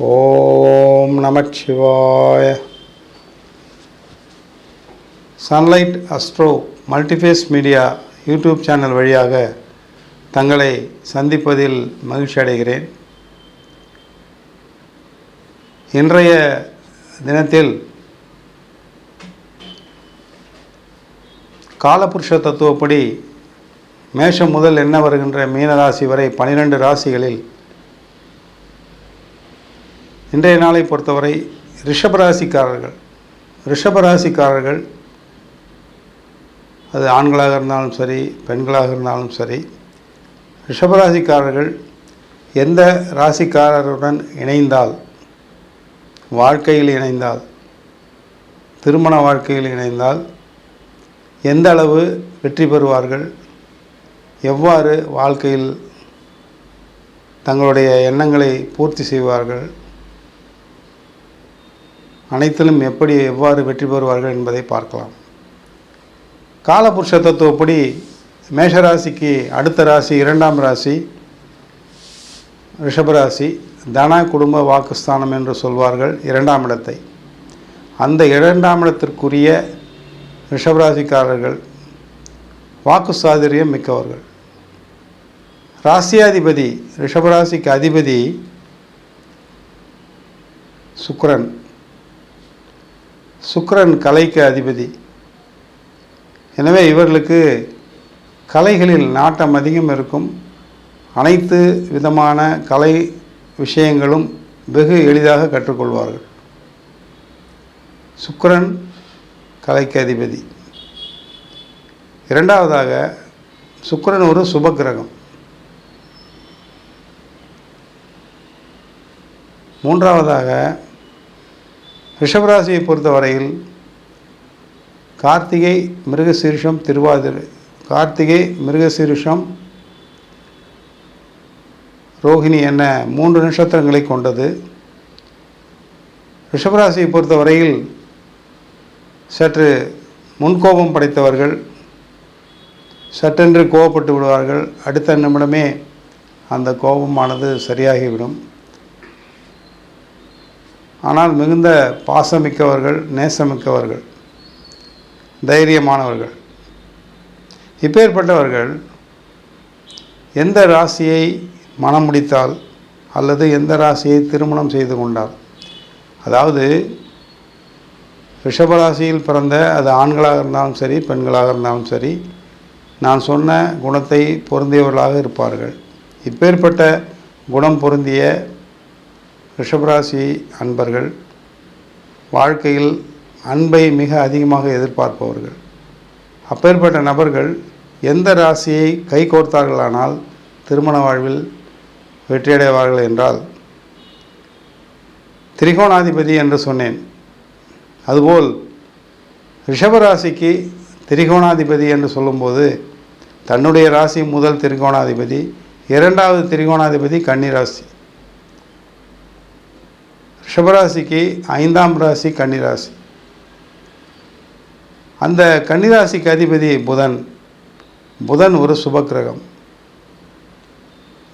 ஓம் நமச்சிவாய. Sunlight Astro multiphase media YouTube channel வழியாக தங்களை சந்திப்பதில் மகிழ்ச்சி அடைகிறேன். இன்றைய தினத்தில் காலபுருஷ தத்துவப்படி மேஷம் முதல் என்ன வருகின்ற மீன ராசி வரை பனிரெண்டு ராசிகளில் இன்றைய நாளை பொறுத்தவரை ரிஷபராசிக்காரர்கள் ரிஷபராசிக்காரர்கள் அது ஆண்களாக இருந்தாலும் சரி பெண்களாக இருந்தாலும் சரி ரிஷபராசிக்காரர்கள் எந்த ராசிக்காரருடன் இணைந்தால் வாழ்க்கையில் இணைந்தால் திருமண வாழ்க்கையில் இணைந்தால் எந்த அளவு வெற்றி பெறுவார்கள் எவ்வாறு வாழ்க்கையில் தங்களுடைய எண்ணங்களை பூர்த்தி செய்வார்கள் அனைத்திலும் எப்படி எவ்வாறு வெற்றி பெறுவார்கள் என்பதை பார்க்கலாம். காலபுருஷ தத்துவப்படி மேஷராசிக்கு அடுத்த ராசி இரண்டாம் ராசி ரிஷபராசி தன குடும்ப வாக்குஸ்தானம் என்று சொல்வார்கள் இரண்டாம் இடத்தை. அந்த இரண்டாம் இடத்திற்குரிய ரிஷபராசிக்காரர்கள் வாக்கு சாதுரியம் மிக்கவர்கள். ராசியாதிபதி ரிஷபராசிக்கு அதிபதி சுக்கரன். சுக்கிரன் கலைக்கு அதிபதி. எனவே இவர்களுக்கு கலைகளில் நாட்டம் அதிகம் இருக்கும். அனைத்து விதமான கலை விஷயங்களும் வெகு எளிதாக கற்றுக்கொள்வார்கள். சுக்கரன் கலைக்கு அதிபதி. இரண்டாவதாக சுக்கிரன் ஒரு சுபக்கிரகம் மூன்றாவதாக ரிஷபராசியை பொறுத்தவரையில் கார்த்திகை மிருகசீரிஷம் திருவாதிரை கார்த்திகை மிருகசீரிஷம் ரோஹிணி என மூன்று நட்சத்திரங்களை கொண்டது. ரிஷபராசியை பொறுத்தவரையில் சற்று முன்கோபம் படைத்தவர்கள் சட்டென்று கோபப்பட்டு விடுவார்கள். அடுத்த நிமிடமே அந்த கோபமானது சரியாகிவிடும். ஆனால் மிகுந்த பாசமிக்கவர்கள் நேசமிக்கவர்கள் தைரியமானவர்கள். இப்பேற்பட்டவர்கள் எந்த ராசியை மனம் முடித்தால் அல்லது எந்த ராசியை திருமணம் செய்து கொண்டால்? அதாவது ரிஷபராசியில் பிறந்த அது ஆண்களாக இருந்தாலும் சரி பெண்களாக இருந்தாலும் சரி நான் சொன்ன குணத்தை பொருந்தியவர்களாக இருப்பார்கள். இப்பேற்பட்ட குணம் பொருந்திய ரிஷபராசி அன்பர்கள் வாழ்க்கையில் அன்பை மிக அதிகமாக எதிர்பார்ப்பவர்கள். அப்பேற்பட்ட நபர்கள் எந்த ராசியை கை கோர்த்தார்களானால் திருமண வாழ்வில் வெற்றியடைவார்கள் என்றால் திரிகோணாதிபதி என்று சொன்னேன். அதுபோல் ரிஷபராசிக்கு திரிகோணாதிபதி என்று சொல்லும்போது தன்னுடைய ராசி முதல் திரிகோணாதிபதி இரண்டாவது திரிகோணாதிபதி கன்னிராசி. ரிஷபராசிக்கு ஐந்தாம் ராசி கன்னிராசி. அந்த கன்னிராசிக்கு அதிபதி புதன். புதன் ஒரு சுபக்கிரகம்.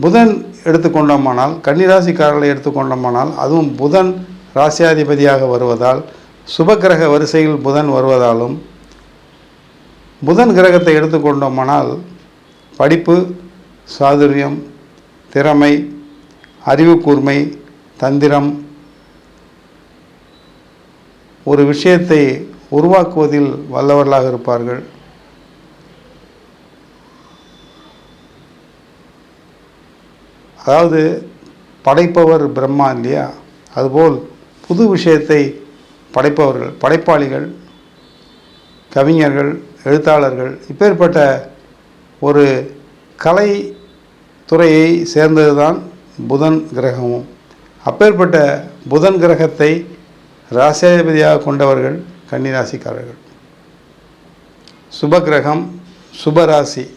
புதன் எடுத்துக்கொண்டோமானால் கன்னிராசிக்காரர்களை எடுத்துக்கொண்டோமானால் அதுவும் புதன் ராசியாதிபதியாக வருவதால் சுபக்கிரக வரிசையில் புதன் வருவதாலும் புதன் கிரகத்தை எடுத்துக்கொண்டோமானால் படிப்பு சாதுரியம் திறமை அறிவு கூர்மை தந்திரம் ஒரு விஷயத்தை உருவாக்குவதில் வல்லவர்களாக இருப்பார்கள். அதாவது படைப்பவர் பிரம்மா இல்லையா? அதுபோல் புது விஷயத்தை படைப்பவர்கள் படைப்பாளிகள் கவிஞர்கள் எழுத்தாளர்கள் இப்பேற்பட்ட ஒரு கலை துறையை சேர்ந்தது தான் புதன் கிரகமும். அப்பேற்பட்ட புதன் கிரகத்தை ராசியாதிபதியாக கொண்டவர்கள் கன்னிராசிக்காரர்கள். சுபகிரகம் சுபராசி.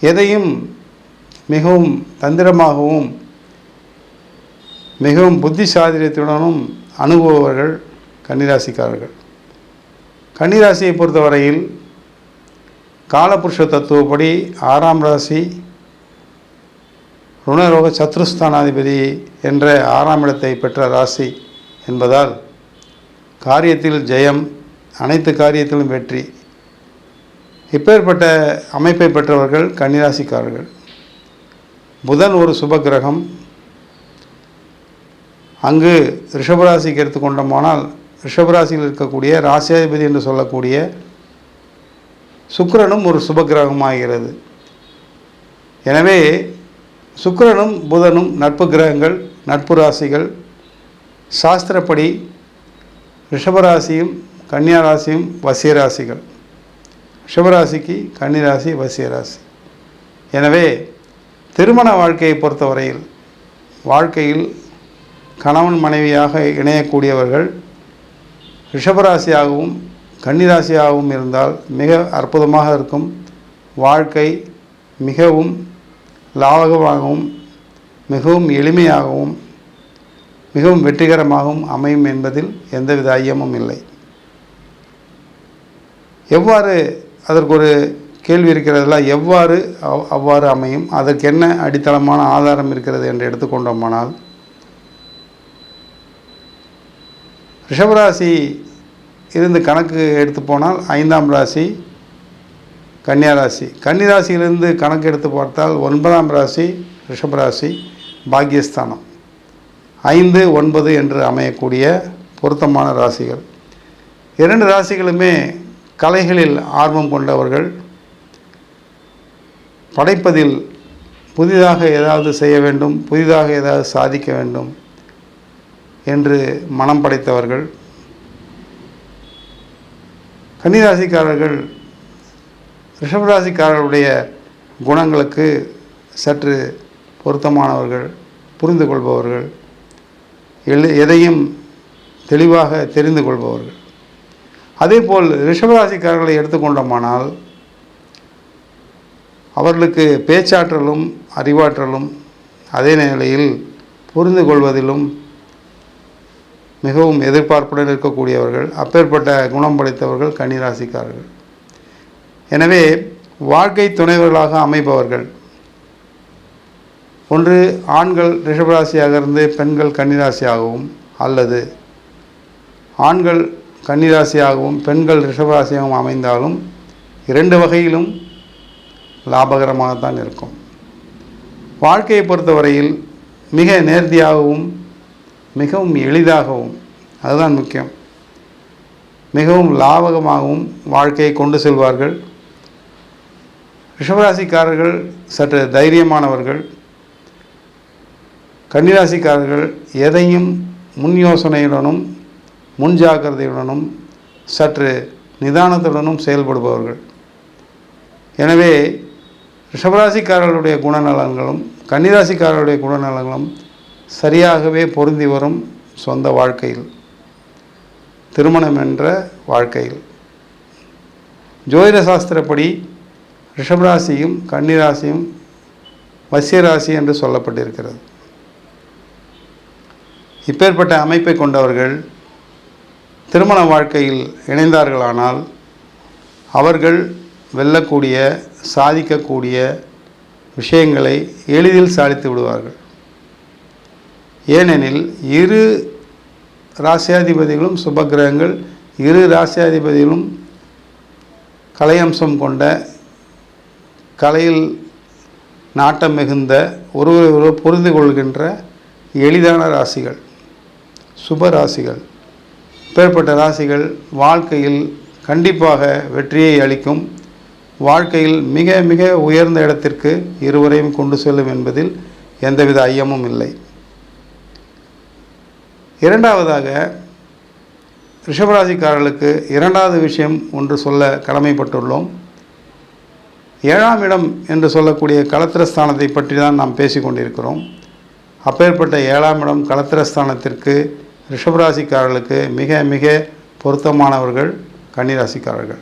எதையும் மிகவும் தந்திரமாகவும் மிகவும் புத்திசாலியத்துடனும் அணுகுபவர்கள் கன்னிராசிக்காரர்கள். கன்னிராசியை பொறுத்தவரையில் காலபுருஷ தத்துவப்படி ஆறாம் ராசி ருணரோக சத்ருஸ்தானாதிபதி என்ற ஆறாம் இடத்தை பெற்ற ராசி என்பதால் காரியத்தில் ஜெயம் அனைத்து காரியத்திலும் வெற்றி. இப்பேற்பட்ட அமைப்பை பெற்றவர்கள் கன்னிராசிக்காரர்கள். புதன் ஒரு சுப கிரகம் அங்கு ரிஷபராசிக்கு எடுத்துக்கொண்டோமானால் ரிஷபராசியில் இருக்கக்கூடிய ராசியாதிபதி என்று சொல்லக்கூடிய சுக்கிரனும் ஒரு சுப கிரகமாகிறது எனவே சுக்கிரனும் புதனும் நட்பு கிரகங்கள் நட்பு ராசிகள் சாஸ்திரப்படி ரிஷபராசியும் கன்னியாராசியும் வசியராசிகள். ரிஷபராசிக்கு கன்னிராசி வசியராசி. எனவே திருமண வாழ்க்கையை பொறுத்தவரையில் வாழ்க்கையில் கணவன் மனைவியாக இணையக்கூடியவர்கள் ரிஷபராசியாகவும் கன்னிராசியாகவும் இருந்தால் மிக அற்புதமாக இருக்கும். வாழ்க்கை மிகவும் லாபகமாகவும் மிகவும் எளிமையாகவும் மிகவும் வெற்றிகரமாகவும் அமையும் என்பதில் எந்தவித ஐயமும் இல்லை. எவ்வாறு அதற்கு ஒரு கேள்வி இருக்கிறதுல எவ்வாறு அவ்- அவ்வாறு அமையும் அதற்கு என்ன அடித்தளமான ஆதாரம் இருக்கிறது என்று எடுத்துக்கொண்டோமானால் ரிஷபராசி இருந்து கணக்கு எடுத்து போனால் ஐந்தாம் ராசி கன்னியா ராசி கன்னி ராசியிலிருந்து கணக்கு எடுத்து பார்த்தால் ஒன்பதாம் ராசி ரிஷபராசி பாக்கியஸ்தானம். ஐந்து ஒன்பது என்று அமையக்கூடிய பொருத்தமான ராசிகள். இரண்டு ராசிகளுமே கலைகளில் ஆர்வம் கொண்டவர்கள். படைப்பதில் புதிதாக ஏதாவது செய்ய வேண்டும் புதிதாக ஏதாவது சாதிக்க வேண்டும் என்று மனம் படைத்தவர்கள். கன்னிராசிக்காரர்கள் ரிஷபராசிக்காரர்களுடைய குணங்களுக்கு சற்று பொருத்தமானவர்கள் புரிந்து கொள்பவர்கள் எழு எதையும் தெளிவாக தெரிந்து கொள்பவர்கள் அதேபோல் ரிஷபராசிக்காரர்களை எடுத்துக்கொண்டோமானால் அவர்களுக்கு பேச்சாற்றலும் அறிவாற்றலும் அதே நிலையில் புரிந்து கொள்வதிலும் மிகவும் எதிர்பார்ப்புடன் இருக்கக்கூடியவர்கள் அப்பேற்பட்ட குணம் படைத்தவர்கள் கன்னிராசிக்காரர்கள். எனவே வாழ்க்கை துணைவர்களாக அமைபவர்கள். ஒன்று ஆண்கள் ரிஷபராசியாக இருந்து பெண்கள் கன்னிராசியாகவும் அல்லது ஆண்கள் கன்னிராசியாகவும் பெண்கள் ரிஷபராசியாகவும் அமைந்தாலும் இரண்டு வகையிலும் லாபகரமாகத்தான் இருக்கும். வாழ்க்கையை பொறுத்தவரையில் மிக நேர்த்தியாகவும் மிகவும் எளிதாகவும் அதுதான் முக்கியம். மிகவும் லாபகமாகவும் வாழ்க்கையை கொண்டு செல்வார்கள். ரிஷபராசிக்காரர்கள் சற்று தைரியமானவர்கள். கன்னிராசிக்காரர்கள் எதையும் முன் யோசனையுடனும் முன் ஜாக்கிரதையுடனும் சற்று நிதானத்துடனும் செயல்படுபவர்கள். எனவே ரிஷபராசிக்காரர்களுடைய குணநலன்களும் கன்னிராசிக்காரர்களுடைய குணநலன்களும் சரியாகவே பொருந்தி வரும் சொந்த வாழ்க்கையில். திருமணம் என்ற வாழ்க்கையில். ஜோதிட சாஸ்திரப்படி ரிஷபராசியும் கன்னிராசியும் வசியராசி என்று சொல்லப்பட்டிருக்கிறது. இப்பேற்பட்ட அமைப்பை கொண்டவர்கள் திருமண வாழ்க்கையில் இணைந்தார்களானால் அவர்கள் வெல்லக்கூடிய சாதிக்கக்கூடிய விஷயங்களை எளிதில் சாதித்து விடுவார்கள். ஏனெனில் இரு ராசியாதிபதிகளும் சுபக்கிரகங்கள் இரு ராசியாதிபதிகளும் கலையம்சம் கொண்ட கலையில் நாட்டம் மிகுந்த ஒருவரை ஒருவர் புரிந்து கொள்கின்ற எளிதான ராசிகள் சுப ராசிகள். இப்பேற்பட்ட ராசிகள் வாழ்க்கையில் கண்டிப்பாக வெற்றியை அளிக்கும். வாழ்க்கையில் மிக மிக உயர்ந்த இடத்திற்கு இருவரையும் கொண்டு செல்லும் என்பதில் எந்தவித ஐயமும் இல்லை. இரண்டாவதாக ரிஷபராசிக்காரர்களுக்கு இரண்டாவது விஷயம் ஒன்று சொல்ல கடமைப்பட்டுள்ளோம். ஏழாம் இடம் என்று சொல்லக்கூடிய களத்திரஸ்தானத்தை பற்றி தான் நாம் பேசிக்கொண்டிருக்கிறோம். அப்பேற்பட்ட ஏழாம் இடம் களத்திரஸ்தானத்திற்கு ரிஷபராசிக்காரர்களுக்கு மிக மிக பொருத்தமானவர்கள் கன்னிராசிக்காரர்கள்.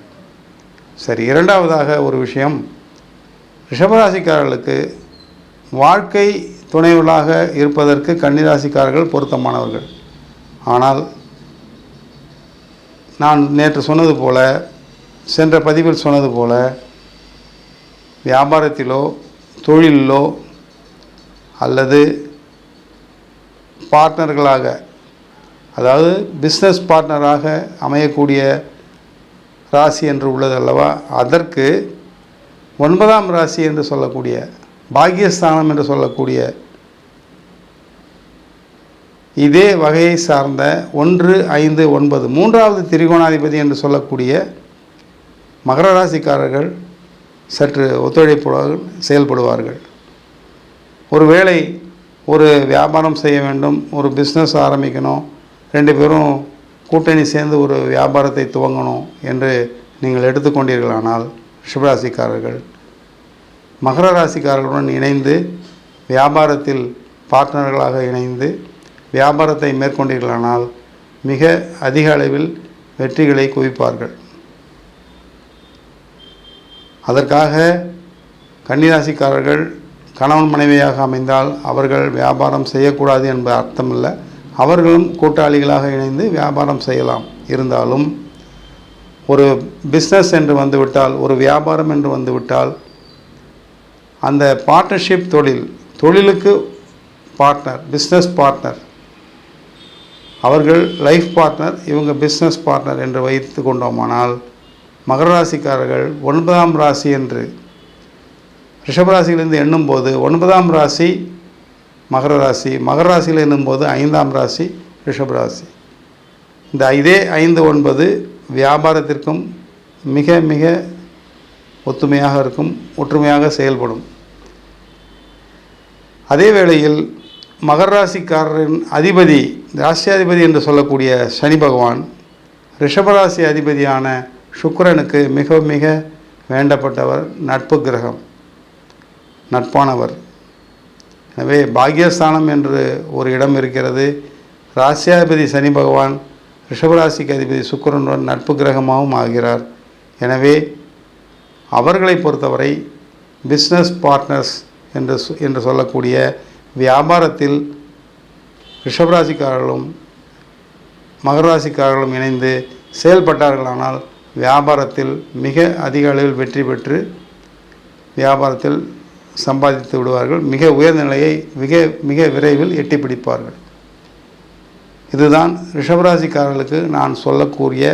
சரி இரண்டாவதாக ஒரு விஷயம். ரிஷபராசிக்காரர்களுக்கு வாழ்க்கை துணைவர்களாக இருப்பதற்கு கன்னிராசிக்காரர்கள் பொருத்தமானவர்கள். ஆனால் நான் நேற்று சொன்னது போல சென்ற பதிவில் சொன்னது போல வியாபாரத்திலோ தொழிலிலோ அல்லது பார்ட்னர்களாக அதாவது பிஸ்னஸ் பார்ட்னராக அமையக்கூடிய ராசி என்று உள்ளது அல்லவா? அதற்கு ஒன்பதாம் ராசி என்று சொல்லக்கூடிய பாக்கியஸ்தானம் என்று சொல்லக்கூடிய இதே வகையை சார்ந்த ஒன்று ஐந்து ஒன்பது மூன்றாவது திரிகோணாதிபதி என்று சொல்லக்கூடிய மகர ராசிக்காரர்கள் சற்று ஒத்துழைப்புடன் செயல்படுவார்கள். ஒருவேளை ஒரு வியாபாரம் செய்ய வேண்டும் ஒரு பிஸ்னஸ் ஆரம்பிக்கணும் ரெண்டு பேரும் கூட்டணி சேர்ந்து ஒரு வியாபாரத்தை துவங்கணும் என்று நீங்கள் எடுத்துக்கொண்டீர்களானால் ரிஷபராசிக்காரர்கள் மகர ராசிக்காரர்களுடன் இணைந்து வியாபாரத்தில் பார்ட்னர்களாக இணைந்து வியாபாரத்தை மேற்கொண்டீர்களானால் மிக அதிக அளவில் வெற்றிகளை குவிப்பார்கள். அதற்காக கன்னிராசிக்காரர்கள் கணவன் மனைவியாக அமைந்தால் அவர்கள் வியாபாரம் செய்யக்கூடாது என்பது அர்த்தமில்லை. அவர்களும் கூட்டாளிகளாக இணைந்து வியாபாரம் செய்யலாம். இருந்தாலும் ஒரு பிஸ்னஸ் என்று வந்துவிட்டால் ஒரு வியாபாரம் என்று வந்துவிட்டால் அந்த பார்ட்னர்ஷிப் தொழில் தொழிலுக்கு பார்ட்னர் பிஸ்னஸ் பார்ட்னர் அவர்கள் லைஃப் பார்ட்னர் இவங்க பிஸ்னஸ் பார்ட்னர் என்று வைத்து கொண்டோமானால் மகர ராசிக்காரர்கள் ஒன்பதாம் ராசி என்று ரிஷபராசியிலிருந்து எண்ணும்போது ஒன்பதாம் ராசி மகர ராசி மகர ராசியில் எண்ணும்போது ஐந்தாம் ராசி ரிஷபராசி இந்த இதே ஐந்து ஒன்பது வியாபாரத்திற்கும் மிக மிக ஒத்துமையாக இருக்கும் ஒற்றுமையாக செயல்படும். அதே வேளையில் மகர ராசிக்காரரின் அதிபதி ராசியாதிபதி என்று சொல்லக்கூடிய சனி பகவான் ரிஷபராசி அதிபதியான சுக்கரனுக்கு மிக மிக வேண்டப்பட்டவர் நட்பு கிரகம் நட்பானவர். எனவே பாக்யஸ்தானம் என்று ஒரு இடம் இருக்கிறது. ராசியாதிபதி சனி பகவான் ரிஷபராசிக்கு அதிபதி சுக்கரனுடன் நட்பு கிரகமாகவும் ஆகிறார். எனவே அவர்களை பொறுத்தவரை பிஸ்னஸ் பார்ட்னர்ஸ் என்று சொ- என்று சொல்லக்கூடிய வியாபாரத்தில் ரிஷபராசிக்காரர்களும் மகராசிக்காரர்களும் இணைந்து செயல்பட்டார்களானால் வியாபாரத்தில் மிக அதிக அளவில் வெற்றி பெற்று வியாபாரத்தில் சம்பாதித்து விடுவார்கள். மிக உயர்ந்த நிலையை மிக மிக விரைவில் எட்டி பிடிப்பார்கள். இதுதான் ரிஷபராசிக்காரர்களுக்கு நான் சொல்லக்கூடிய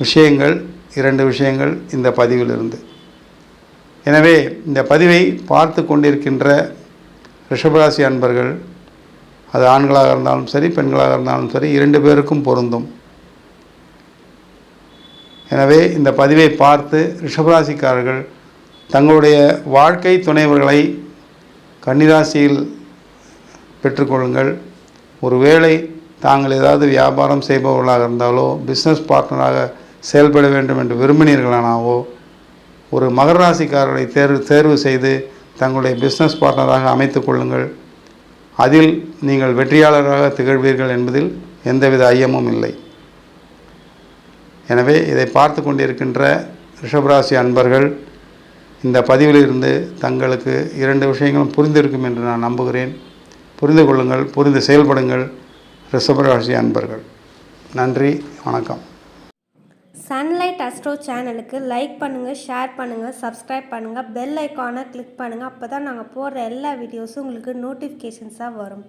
விஷயங்கள் இரண்டு விஷயங்கள் இந்த பதிவிலிருந்து. எனவே இந்த பதிவை பார்த்து கொண்டிருக்கின்ற ரிஷபராசி அன்பர்கள் அது ஆண்களாக இருந்தாலும் சரி பெண்களாக இருந்தாலும் சரி இரண்டு பேருக்கும் பொருந்தும். எனவே இந்த பதிவை பார்த்து ரிஷபராசிக்காரர்கள் தங்களுடைய வாழ்க்கை துணைவர்களை கன்னிராசியில் பெற்றுக்கொள்ளுங்கள். ஒருவேளை தாங்கள் ஏதாவது வியாபாரம் செய்பவர்களாக இருந்தாலோ பிஸ்னஸ் பார்ட்னராக செயல்பட வேண்டும் என்று விரும்பினீர்களானாவோ ஒரு மகர ராசிக்காரர்களை தேர்வு தேர்வு செய்து தங்களுடைய பிஸ்னஸ் பார்ட்னராக அமைத்து கொள்ளுங்கள். அதில் நீங்கள் வெற்றியாளராக திகழ்வீர்கள் என்பதில் எந்தவித ஐயமும் இல்லை. எனவே இதை பார்த்து கொண்டிருக்கின்ற ரிஷபராசி அன்பர்கள் இந்த பதிவிலிருந்து தங்களுக்கு இரண்டு விஷயங்களும் புரிந்திருக்கும் என்று நான் நம்புகிறேன். புரிந்து கொள்ளுங்கள் புரிந்து செயல்படுங்கள் ரிஷபராசி அன்பர்கள். நன்றி வணக்கம். சன்லைட் அஸ்ட்ரோ சேனலுக்கு லைக் பண்ணுங்கள் ஷேர் பண்ணுங்கள் சப்ஸ்கிரைப் பண்ணுங்கள் பெல் ஐக்கானை கிளிக் பண்ணுங்கள் அப்போ தான் நாங்கள் போடுற எல்லா வீடியோஸும் உங்களுக்கு நோட்டிஃபிகேஷன்ஸாக வரும்.